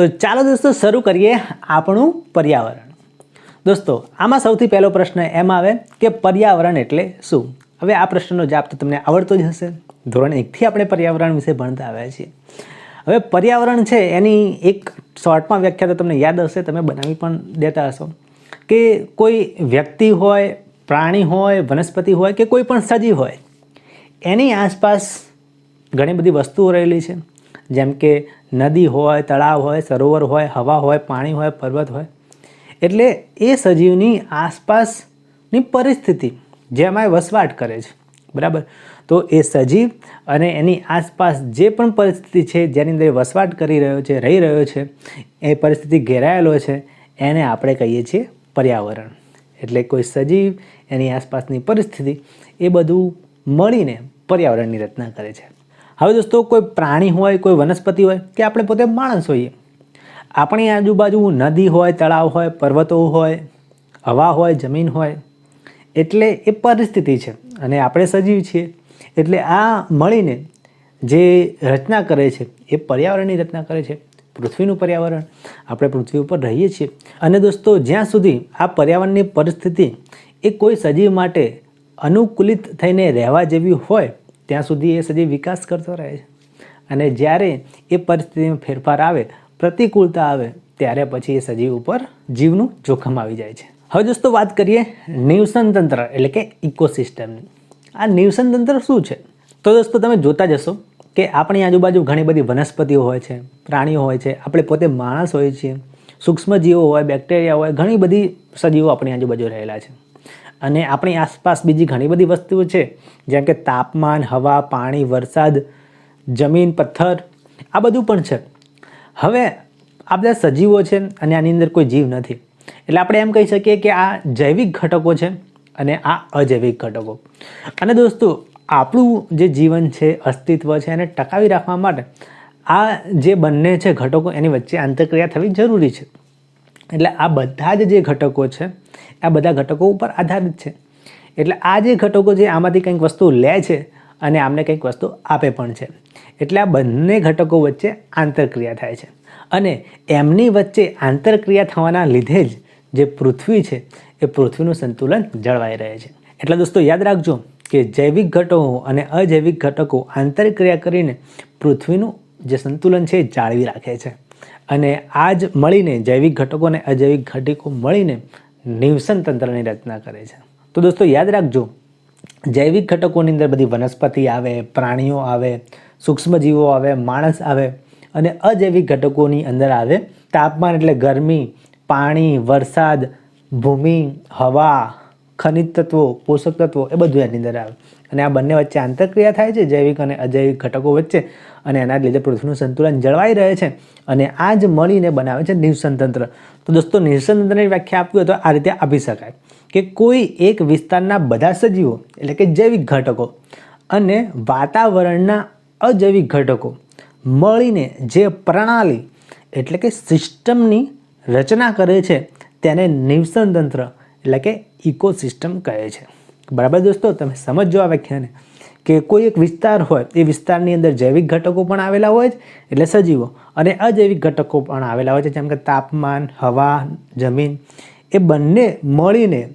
તો ચાલો દોસ્તો શરૂ કરીએ આપણું પર્યાવરણ. દોસ્તો, આમાં સૌથી પહેલો પ્રશ્ન એમ આવે કે પર્યાવરણ એટલે શું? હવે આ પ્રશ્નનો જવાબ તો તમને આવડતો જ હશે. ધોરણ એકથી આપણે પર્યાવરણ વિશે ભણતા આવ્યા છીએ. હવે પર્યાવરણ છે એની એક શોર્ટમાં વ્યાખ્યા તો તમને યાદ હશે, તમે બનાવી પણ દેતા હશો. કે કોઈ વ્યક્તિ હોય, પ્રાણી હોય, વનસ્પતિ હોય કે કોઈ પણ સજીવ હોય, એની આસપાસ ઘણી બધી વસ્તુઓ રહેલી છે. જેમ કે નદી હોય, તળાવ હોય, સરોવર હોય, હવા હોય, પાણી હોય, પર્વત હોય. એટલે એ સજીવની આસપાસની પરિસ્થિતિ જેમાં એ વસવાટ કરે છે. બરાબર? તો એ સજીવ અને એની આસપાસ જે પણ પરિસ્થિતિ છે, જેની અંદર વસવાટ કરી રહ્યો છે, રહી રહ્યો છે, એ પરિસ્થિતિ ઘેરાયેલો છે, એને આપણે કહીએ છીએ પર્યાવરણ. એટલે કોઈ સજીવ એની આસપાસની પરિસ્થિતિ એ બધું મળીને પર્યાવરણની રચના કરે છે. હવે દોસ્તો, કોઈ પ્રાણી હોય, કોઈ વનસ્પતિ હોય કે આપણે પોતે માણસ હોઈએ, આપણી આજુબાજુ નદી હોય, તળાવ હોય, પર્વતો હોય, હવા હોય, જમીન હોય, એટલે એ પરિસ્થિતિ છે અને આપણે સજીવ છીએ, એટલે આ મળીને જે રચના કરે છે, એ પર્યાવરણની રચના કરે છે, પૃથ્વીનું પર્યાવરણ, આપણે પૃથ્વી ઉપર રહીએ છીએ. અને દોસ્તો, જ્યાં સુધી આ પર્યાવરણની પરિસ્થિતિ એ કોઈ સજીવ માટે અનુકૂલિત થઈને રહેવા જેવી હોય ત્યાં સુધી એ સજીવ વિકાસ કરતો રહે છે. અને જ્યારે એ પરિસ્થિતિમાં ફેરફાર આવે, પ્રતિકૂળતા આવે, ત્યારે પછી એ સજીવ ઉપર જીવનું જોખમ આવી જાય છે. હવે દોસ્તો વાત કરીએ નિવસન તંત્ર, એટલે કે ઇકોસિસ્ટમની આ નિવસન તંત્ર શું છે? તો દોસ્તો તમે જોતા જશો કે આપણી આજુબાજુ ઘણી બધી વનસ્પતિઓ હોય છે, પ્રાણીઓ હોય છે, આપણે પોતે માણસ હોઈએ છીએ, સૂક્ષ્મજીવો હોય, બેક્ટેરિયા હોય, ઘણી બધી સજીવો આપણી આજુબાજુ રહેલા છે. અને આપણી આસપાસ બીજી ઘણી બધી વસ્તુઓ છે, જેમ કે તાપમાન, હવા, પાણી, વરસાદ, જમીન, પથ્થર, આ બધું પણ છે. હવે આ બધા સજીવો છે અને આની અંદર કોઈ જીવ નથી. એટલે આપણે એમ કહી શકીએ કે આ જૈવિક ઘટકો છે અને આ અજૈવિક ઘટકો. અને દોસ્તો, આપણું જે જીવન છે, અસ્તિત્વ છે, એને ટકાવી રાખવા માટે આ જે બંને છે ઘટકો, એની વચ્ચે આંતરક્રિયા થવી જરૂરી છે. એટલે આ બધા જ જે ઘટકો છે આ બધા ઘટકો ઉપર આધારિત છે. એટલે આ જે ઘટકો છે, આમાંથી કંઈક વસ્તુ લે છે અને આમને કંઈક વસ્તુ આપે પણ છે. એટલે આ બંને ઘટકો વચ્ચે આંતરક્રિયા થાય છે. અને એમની વચ્ચે આંતરક્રિયા થવાના લીધે જ જે પૃથ્વી છે, એ પૃથ્વીનું સંતુલન જળવાઈ રહે છે. એટલે દોસ્તો, યાદ રાખજો કે જૈવિક ઘટકો અને અજૈવિક ઘટકો આંતરક્રિયા કરીને પૃથ્વીનું જે સંતુલન છે, એ જાળવી રાખે છે. અને આ જ મળીને જૈવિક ઘટકો અને અજૈવિક ઘટકો મળીને નિવસન તંત્રની રચના કરે છે. તો દોસ્તો, યાદ રાખજો, જૈવિક ઘટકોની અંદર બધી વનસ્પતિ આવે, પ્રાણીઓ આવે, સૂક્ષ્મજીવો આવે, માણસ આવે અને અજૈવિક ઘટકોની અંદર આવે. તાપમાન એટલે ગરમી, પાણી, વરસાદ, ભૂમિ, હવા ખનિજ તત્વો, પોષક તત્વો એ બધું એની અંદર આવે. અને આ બંને વચ્ચે આંતરક્રિયા થાય છે, જૈવિક અને અજૈવિક ઘટકો વચ્ચે. અને એના લીધે પૃથ્વીનું સંતુલન જળવાઈ રહે છે અને આ જ મળીને બનાવે છે નિવસન તંત્ર તો દોસ્તો નિવસન તંત્રની વ્યાખ્યા આપવી હોય તો આ રીતે આપી શકાય કે કોઈ એક વિસ્તારના બધા સજીવો, એટલે કે જૈવિક ઘટકો અને વાતાવરણના અજૈવિક ઘટકો મળીને જે પ્રણાલી, એટલે કે સિસ્ટમની રચના કરે છે, તેને નિવસન તંત્ર એટલે કે ઇકોસિસ્ટમ કહે છે. બરાબર દોસ્તો, તમે સમજો આ વ્યાખ્યાને. કે કોઈ એક વિસ્તાર હોય, એ વિસ્તારની અંદર જૈવિક ઘટકો પણ આવેલા હોય છે એટલે સજીવો. અને અજૈવિક ઘટકો પણ આવેલા હોય છે, જેમ કે તાપમાન, હવા, જમીન. એ બંને મળીને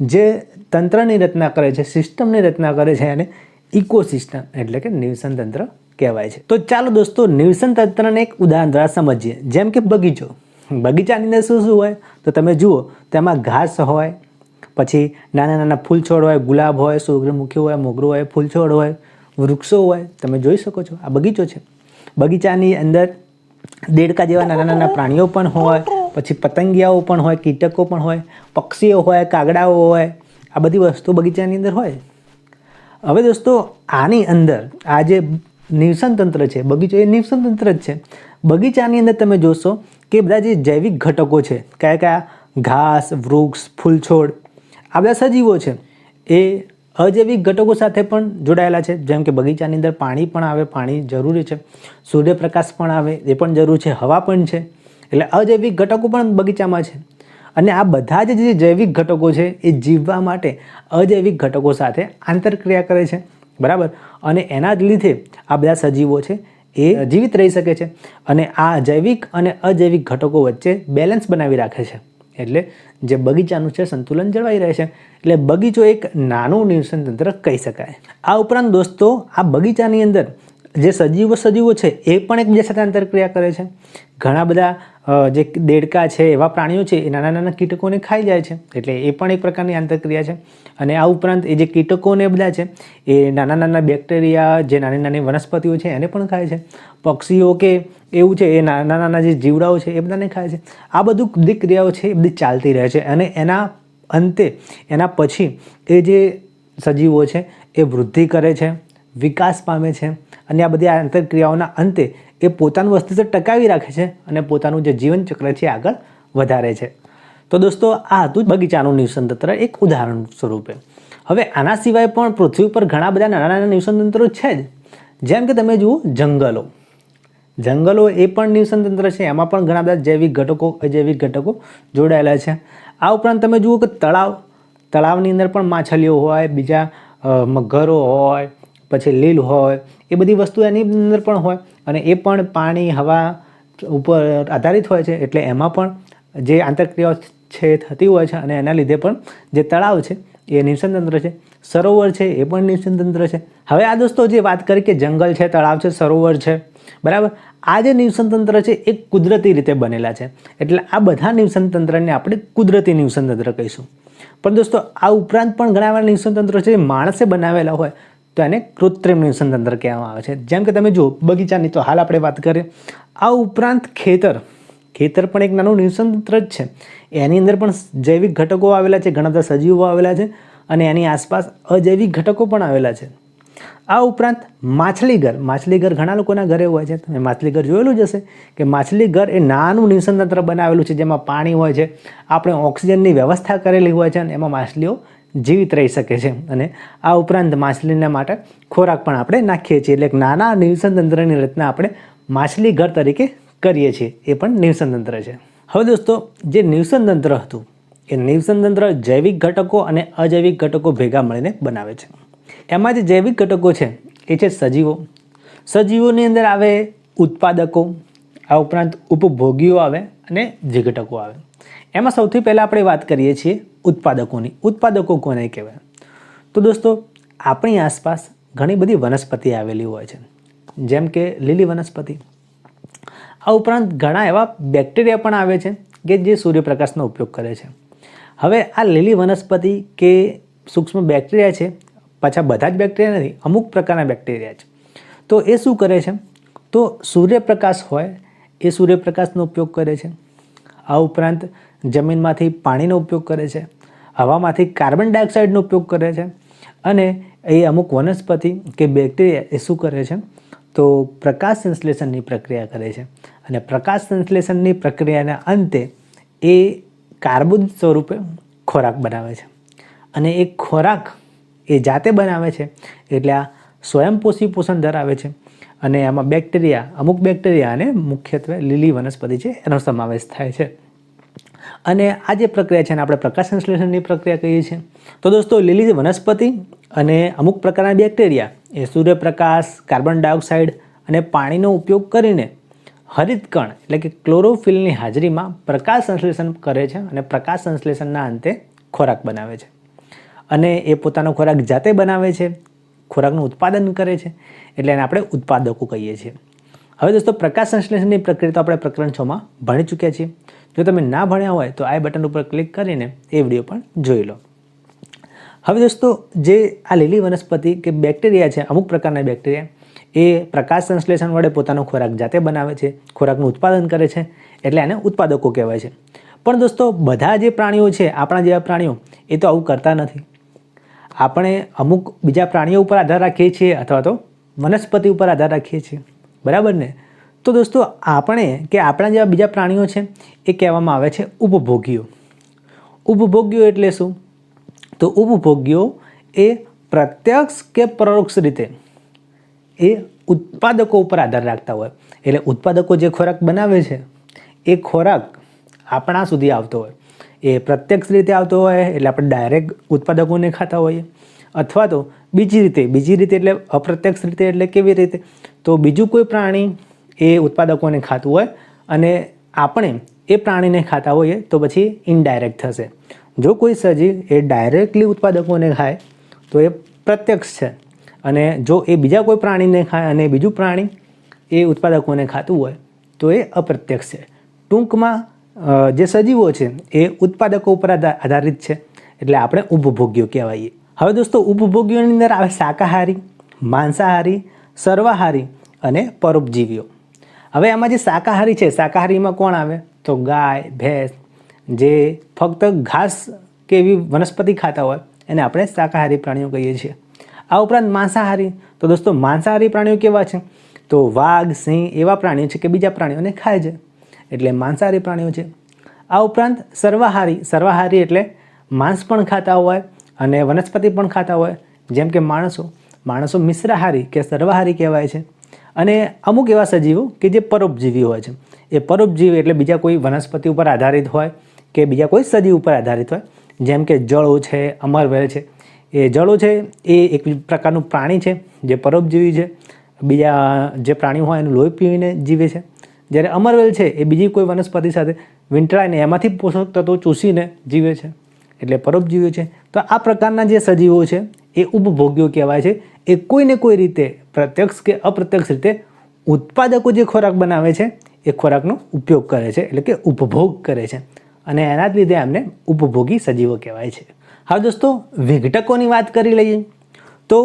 જે તંત્રની રચના કરે છે, સિસ્ટમની રચના કરે છે એને ઇકોસિસ્ટમ એટલે કે નિવસન તંત્ર કહેવાય છે. તો ચાલો દોસ્તો, નિવસન તંત્રને એક ઉદાહરણ દ્વારા સમજીએ. જેમ કે બગીચો. બગીચાની અંદર શું શું હોય? તો તમે જુઓ, તેમાં ઘાસ હોય પછી નાના નાના ફૂલ છોડ હોય, ગુલાબ હોય, સૂર્યમુખી હોય, મોગરું હોય ફૂલ છોડ હોય, વૃક્ષો હોય, તમે જોઈ શકો છો, આ બગીચો છે. બગીચાની અંદર દેડકા જેવા નાના નાના પ્રાણીઓ પણ હોય, પછી પતંગિયાઓ પણ હોય, કીટકો પણ હોય, પક્ષીઓ હોય, કાગડાઓ હોય, આ બધી વસ્તુ બગીચાની અંદર હોય. હવે દોસ્તો, આની અંદર આ જે નિવસનતંત્ર છે, બગીચો એ નિવસનતંત્ર જ છે. બગીચાની અંદર તમે જોશો કે બધા જે જૈવિક ઘટકો છે, કયા કયા ઘાસ, વૃક્ષ ફૂલ છોડ આ બધા સજીવો છે. એ અજૈવિક ઘટકો સાથે પણ જોડાયેલા છે. જેમ કે બગીચાની અંદર પાણી પણ આવે, પાણી જરૂરી છે. સૂર્યપ્રકાશ પણ આવે, એ પણ જરૂર છે. હવા પણ છે. એટલે અજૈવિક ઘટકો પણ બગીચામાં છે. અને આ બધા જ જે જૈવિક ઘટકો છે, એ જીવવા માટે અજૈવિક ઘટકો સાથે આંતરક્રિયા કરે છે. બરાબર? અને એના જ લીધે આ બધા સજીવો છે, એ જીવિત રહી શકે છે. અને આ જૈવિક અને અજૈવિક ઘટકો વચ્ચે બેલેન્સ બનાવી રાખે છે. એટલે જે બગીચાનું છે, સંતુલન જળવાઈ રહે છે. એટલે બગીચો એક નાનું નિવસન તંત્ર કહી શકાય. આ ઉપરાંત દોસ્તો, આ બગીચાની અંદર જે સજીવો સજીવો છે, એ પણ એકબીજા સાથે આંતરક્રિયા કરે છે. ઘણા બધા જે દેડકા છે, એવા પ્રાણીઓ છે, એ નાના નાના કીટકોને ખાઈ જાય છે. એટલે એ પણ એક પ્રકારની આંતરક્રિયા છે. અને આ ઉપરાંત એ જે કીટકોને બધા છે, એ નાના નાના બેક્ટેરિયા, જે નાની નાની વનસ્પતિઓ છે, એને પણ ખાય છે. પક્ષીઓ કે એવું છે, એ નાના નાના જે જીવડાઓ છે, એ બધાને ખાય છે. આ બધું બધી ક્રિયાઓ છે, એ બધી ચાલતી રહે છે. અને એના અંતે, એના પછી, એ જે સજીવો છે, એ વૃદ્ધિ કરે છે. વિકાસ પામે છે અને આ બધી આંતરક્રિયાઓના અંતે એ પોતાનું અસ્તિત્વ ટકાવી રાખે છે અને પોતાનું જે જીવનચક્ર છે આગળ વધારે છે. તો દોસ્તો, આ હતું બગીચાનું નિવસન તંત્ર એક ઉદાહરણ સ્વરૂપે. હવે આના સિવાય પણ પૃથ્વી ઉપર ઘણા બધા નાના નાના નિવસન તંત્રો છે જ. જેમ કે તમે જુઓ જંગલો. જંગલો એ પણ નિવસન તંત્ર છે. એમાં પણ ઘણા બધા જૈવિક ઘટકો, અજૈવિક ઘટકો જોડાયેલા છે. આ ઉપરાંત તમે જુઓ કે તળાવ, તળાવની અંદર પણ માછલીઓ હોય, બીજા મગરો હોય પછી લીલ હોય, એ બધી વસ્તુ એની અંદર પણ હોય અને એ પણ પાણી, હવા ઉપર આધારિત હોય છે. એટલે એમાં પણ જે આંતરક્રિયાઓ છે, થતી હોય છે અને એના લીધે પણ જે તળાવ છે, એ નિવસન તંત્ર છે. સરોવર છે, એ પણ નિવસન તંત્ર છે. હવે આ દોસ્તો જે વાત કરી કે જંગલ છે, તળાવ છે, સરોવર છે, બરાબર? આ જે નિવસન તંત્ર છે, એ કુદરતી રીતે બનેલા છે. એટલે આ બધા નિવસન તંત્રને આપણે કુદરતી નિવસન તંત્ર કહીશું. પણ દોસ્તો, આ ઉપરાંત પણ ઘણા એવા નિવસન છે, જે માણસે બનાવેલા હોય. તો એને કૃત્રિમ નિવસન તંત્ર કહેવામાં આવે છે. જેમ કે તમે જુઓ, બગીચાની તો હાલ આપણે વાત કરીએ. આ ઉપરાંત ખેતર. ખેતર પણ એક નાનું નિવસન તંત્ર જ છે. એની અંદર પણ જૈવિક ઘટકો આવેલા છે, ઘણા બધા સજીવો આવેલા છે અને એની આસપાસ અજૈવિક ઘટકો પણ આવેલા છે. આ ઉપરાંત માછલીઘર. માછલીઘર ઘણા લોકોના ઘરે હોય છે. તમે માછલીઘર જોયેલું જ હશે કે માછલીઘર એ નાનું નિવસન તંત્ર બનાવેલું છે, જેમાં પાણી હોય છે. આપણે ઓક્સિજનની વ્યવસ્થા કરેલી હોય છે અને એમાં માછલીઓ જીવિત રહી શકે છે. અને આ ઉપરાંત માછલીને માટે ખોરાક પણ આપણે નાખીએ છીએ. એટલે નાના નિવસન તંત્રની રચના આપણે માછલી ઘર તરીકે કરીએ છીએ. એ પણ નિવસન તંત્ર છે. હવે દોસ્તો, જે નિવસન તંત્ર હતું, એ નિવસન તંત્ર જૈવિક ઘટકો અને અજૈવિક ઘટકો ભેગા મળીને બનાવે છે. એમાં જે જૈવિક ઘટકો છે, એ છે સજીવો. સજીવોની અંદર આવે ઉત્પાદકો, આ ઉપરાંત ઉપભોગીઓ આવે અને વિઘટકો આવે. એમાં સૌથી પહેલાં આપણે વાત કરીએ છીએ ઉત્પાદકોની, ઉત્પાદકો કોને કહેવાય? તો દોસ્તો, આપણી આસપાસ ઘણી બધી વનસ્પતિ આવેલી હોય છે. જેમ કે લીલી વનસ્પતિ. આ ઉપરાંત ઘણા એવા બેક્ટેરિયા પણ આવે છે કે જે સૂર્યપ્રકાશનો ઉપયોગ કરે છે. હવે આ લીલી વનસ્પતિ કે સૂક્ષ્મ બેક્ટેરિયા છે, પાછા બધા જ બેક્ટેરિયા નથી, અમુક પ્રકારના બેક્ટેરિયા છે. તો એ શું કરે છે? તો સૂર્યપ્રકાશ હોય, એ સૂર્યપ્રકાશનો ઉપયોગ કરે છે. આ ઉપરાંત જમીનમાંથી પાણીનો ઉપયોગ કરે છે. હવામાંથી કાર્બન ડાયોક્સાઇડનો ઉપયોગ કરે છે અને એ અમુક વનસ્પતિ કે બેક્ટેરિયા એ શું કરે છે? તો પ્રકાશ સંશ્લેષણની પ્રક્રિયા કરે છે. અને પ્રકાશ સંશ્લેષણની પ્રક્રિયાના અંતે એ કાર્બન સ્વરૂપે ખોરાક બનાવે છે. અને એ ખોરાક એ જાતે બનાવે છે એટલે આ સ્વયંપોષી પોષણ ધરાવે છે. અને આમાં બેક્ટેરિયા, અમુક બેક્ટેરિયા અને મુખ્યત્વે લીલી વનસ્પતિ છે, એનો સમાવેશ થાય છે. અને આ જે પ્રક્રિયા છે એને આપણે પ્રકાશ સંશ્લેષણની પ્રક્રિયા કહીએ છીએ. તો દોસ્તો લીલી વનસ્પતિ અને અમુક પ્રકારના બેક્ટેરિયા, એ સૂર્યપ્રકાશ, કાર્બન ડાયોક્સાઇડ અને પાણીનો ઉપયોગ કરીને હરિતકણ એટલે કે ક્લોરોફિલની હાજરીમાં પ્રકાશ સંશ્લેષણ કરે છે અને પ્રકાશ સંશ્લેષણના અંતે ખોરાક બનાવે છે. અને એ પોતાનો ખોરાક જાતે બનાવે છે, ખોરાકનું ઉત્પાદન કરે છે, એટલે એને આપણે ઉત્પાદકો કહીએ છીએ. હવે દોસ્તો, પ્રકાશ સંશ્લેષણની પ્રક્રિયા તો આપણે પ્રકરણ છમાં ભણી ચૂક્યા છીએ. જો તમે ના ભણ્યા હોય તો આ બટન ઉપર ક્લિક કરીને એ વીડિયો પણ જોઈ લો. હવે દોસ્તો, જે આ લીલી વનસ્પતિ કે બેક્ટેરિયા છે, અમુક પ્રકારના બેક્ટેરિયા, એ પ્રકાશ સંશ્લેષણ વડે પોતાનો ખોરાક જાતે બનાવે છે, ખોરાકનું ઉત્પાદન કરે છે, એટલે એને ઉત્પાદકો કહેવાય છે. પણ દોસ્તો, બધા જે પ્રાણીઓ છે, આપણા જેવા પ્રાણીઓ, એ તો આવું કરતા નથી. આપણે અમુક બીજા પ્રાણીઓ ઉપર આધાર રાખીએ છીએ અથવા તો વનસ્પતિ ઉપર આધાર રાખીએ છીએ. બરાબર ને? તો દોસ્તો, આપણે કે આપણા જેવા બીજા પ્રાણીઓ છે, એ કહેવામાં આવે છે ઉપભોગીઓ. ઉપભોગ્યો એટલે શું? તો ઉપભોગ્યો એ પ્રત્યક્ષ કે પરોક્ષ રીતે એ ઉત્પાદકો ઉપર આધાર રાખતા હોય. એટલે ઉત્પાદકો જે ખોરાક બનાવે છે, એ ખોરાક આપણા સુધી આવતો હોય. એ પ્રત્યક્ષ રીતે આવતો હોય, એટલે આપણે ડાયરેક્ટ ઉત્પાદકોને ખાતા હોઈએ. અથવા તો બીજી રીતે બીજી રીતે એટલે અપ્રત્યક્ષ રીતે એટલે કેવી રીતે? તો બીજું કોઈ પ્રાણી એ ઉત્પાદકોને ખાતું હોય અને આપણે એ પ્રાણીને ખાતા હોઈએ તો પછી ઇનડાયરેક્ટ થશે. જો કોઈ સજીવ એ ડાયરેક્ટલી ઉત્પાદકોને ખાય, તો એ પ્રત્યક્ષ છે. અને જો એ બીજા કોઈ પ્રાણીને ખાય અને બીજું પ્રાણી એ ઉત્પાદકોને ખાતું હોય, તો એ અપ્રત્યક્ષ છે. ટૂંકમાં જે સજીવો છે, એ ઉત્પાદકો ઉપર આધા- આધારિત છે. એટલે આપણે ઉપભોગ્યો કહેવાઈએ. હવે દોસ્તો, ઉપભોગ્યોની અંદર આવે શાકાહારી, માંસાહારી, સર્વાહારી અને પરોપજીવીઓ. હવે આમાં જે શાકાહારી છે, શાકાહારીમાં કોણ આવે? તો ગાય, ભેંસ, જે ફક્ત ઘાસ કે એવી વનસ્પતિ ખાતા હોય, એને આપણે શાકાહારી પ્રાણીઓ કહીએ છીએ. આ ઉપરાંત માંસાહારી. તો દોસ્તો, માંસાહારી પ્રાણીઓ કેવા છે? તો વાઘ, સિંહ એવા પ્રાણીઓ છે કે બીજા પ્રાણીઓને ખાય છે. એટલે માંસાહારી પ્રાણીઓ છે. આ ઉપરાંત સર્વાહારી. સર્વાહારી એટલે માંસ પણ ખાતા હોય અને વનસ્પતિ પણ ખાતા હોય. જેમ કે માણસો. માણસો મિશ્રાહારી કે સર્વાહારી કહેવાય છે. અને અમુક એવા સજીવો કે જે પરોપજીવી હોય છે. એ પરોપજીવી એટલે બીજા કોઈ વનસ્પતિ ઉપર આધારિત હોય કે બીજા કોઈ સજીવ ઉપર આધારિત હોય. જેમ કે જળો છે અમરવેલ છે. એ જળો છે એ એક પ્રકારનું પ્રાણી છે જે પરોપજીવી છે. બીજા જે પ્રાણીઓ હોય એનું લોહી પીવીને જીવે છે. જ્યારે અમરવેલ છે એ બીજી કોઈ વનસ્પતિ સાથે વીંટળાઈને એમાંથી પોષક તત્વો ચૂસીને જીવે છે. એટલે પરોપજીવીઓ છે. તો આ પ્રકારના જે સજીવો છે એ ઉપભોગ્યો કહેવાય છે. એ કોઈને કોઈ રીતે પ્રત્યક્ષ કે અપ્રત્યક્ષ રીતે ઉત્પાદકો જે ખોરાક બનાવે છે, એ ખોરાકનો ઉપયોગ કરે છે, એટલે કે ઉપભોગ કરે છે. અને એના જ લીધે એમને ઉપભોગી સજીવો કહેવાય છે. હવે દોસ્તો, વિઘટકોની વાત કરી લઈએ, તો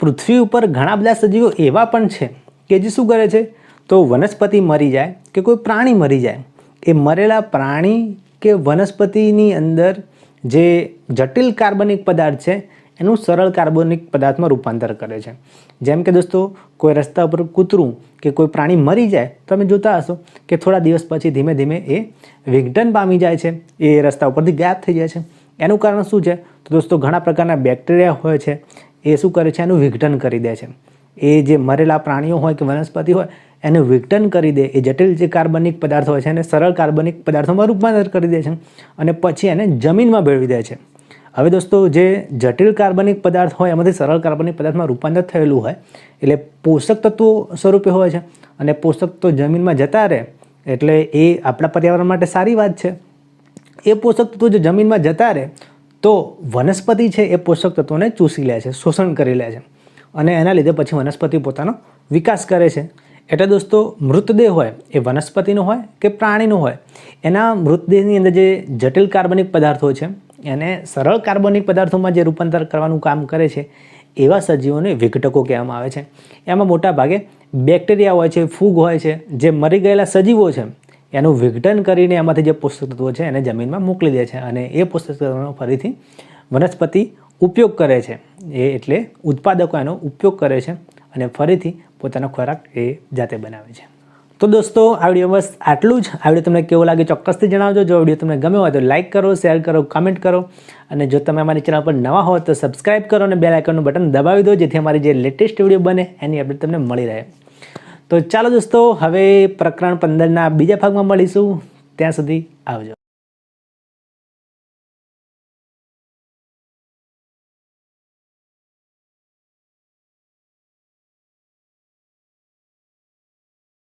પૃથ્વી ઉપર ઘણા બધા સજીવો એવા પણ છે કે જે શું કરે છે? તો વનસ્પતિ મરી જાય કે કોઈ પ્રાણી મરી જાય, એ મરેલા પ્રાણી કે વનસ્પતિની અંદર જે જટિલ કાર્બનિક પદાર્થ છે એનું સરળ કાર્બનિક પદાર્થમાં રૂપાંતર કરે છે. જેમ કે દોસ્તો, કોઈ રસ્તા ઉપર કૂતરું કે કોઈ પ્રાણી મરી જાય, તો તમે જોતા હશો કે થોડા દિવસ પછી ધીમે ધીમે એ વિઘટન પામી જાય છે. એ રસ્તા ઉપરથી ગાયબ થઈ જાય છે. એનું કારણ શું છે? તો દોસ્તો, ઘણા પ્રકારના બેક્ટેરિયા હોય છે. એ શું કરે છે? એનું વિઘટન કરી દે છે. એ જે મરેલા પ્રાણીઓ હોય કે વનસ્પતિ હોય, એનું વિઘટન કરી દે. એ જટિલ જે કાર્બનિક પદાર્થ હોય છે, એને સરળ કાર્બનિક પદાર્થોમાં રૂપાંતર કરી દે છે અને પછી એને જમીનમાં ભેળવી દે છે. હવે દોસ્તો, જે જટિલ કાર્બનિક પદાર્થ હોય, એમાંથી સરળ કાર્બનિક પદાર્થમાં રૂપાંતર થયેલું હોય, એટલે પોષક તત્વો સ્વરૂપે હોય છે અને પોષક તત્વો જમીનમાં જતા રહે, એટલે એ આપણા પર્યાવરણ માટે સારી વાત છે. એ પોષક તત્વો જો જમીનમાં જતા રહે, તો વનસ્પતિ છે એ પોષક તત્વોને ચૂસી લે છે, શોષણ કરી લે છે અને એના લીધે પછી વનસ્પતિ પોતાનો વિકાસ કરે છે. એટલે દોસ્તો, મૃતદેહ હોય એ વનસ્પતિનો હોય કે પ્રાણીનો હોય, એના મૃતદેહની અંદર જે જટિલ કાર્બનિક પદાર્થો છે એને સરળ કાર્બનિક પદાર્થોમાં જે રૂપાંતર કરવાનું કામ કરે છે, એવા સજીવોને વિઘટકો કહેવામાં આવે છે. એમાં મોટા ભાગે બેક્ટેરિયા હોય છે, ફૂગ હોય છે, જે મરી ગયેલા સજીવો છે, એનું વિઘટન કરીને એમાંથી જે પોષક તત્વો છે, એને જમીનમાં મોકલી દે છે અને એ પોષક તત્વોનો ફરીથી વનસ્પતિ ઉપયોગ કરે છે. એ એટલે ઉત્પાદકો એનો ઉપયોગ કરે છે અને ફરીથી પોતાનો ખોરાક એ જાતે બનાવે છે. તો દોસ્તો, આ વીડિયો બસ આટલું જ. આ વીડિયો તમને કેવો લાગે ચોક્કસથી જણાવજો. જો વીડિયો તમને ગમ્યો હોય તો લાઇક કરો શેર કરો કમેન્ટ કરો. અને જો તમે અમારી ચેનલ પર નવા હો તો સબસ્ક્રાઇબ કરો અને બેલ આઇકનનું બટન દબાવી દો, જેથી અમારી જે લેટેસ્ટ વીડિયો બને એની અપડેટ તમને મળી રહે. તો ચાલો દોસ્તો, હવે પ્રકરણ પંદરના બીજા ભાગમાં મળીશું. ત્યાં સુધી આવજો.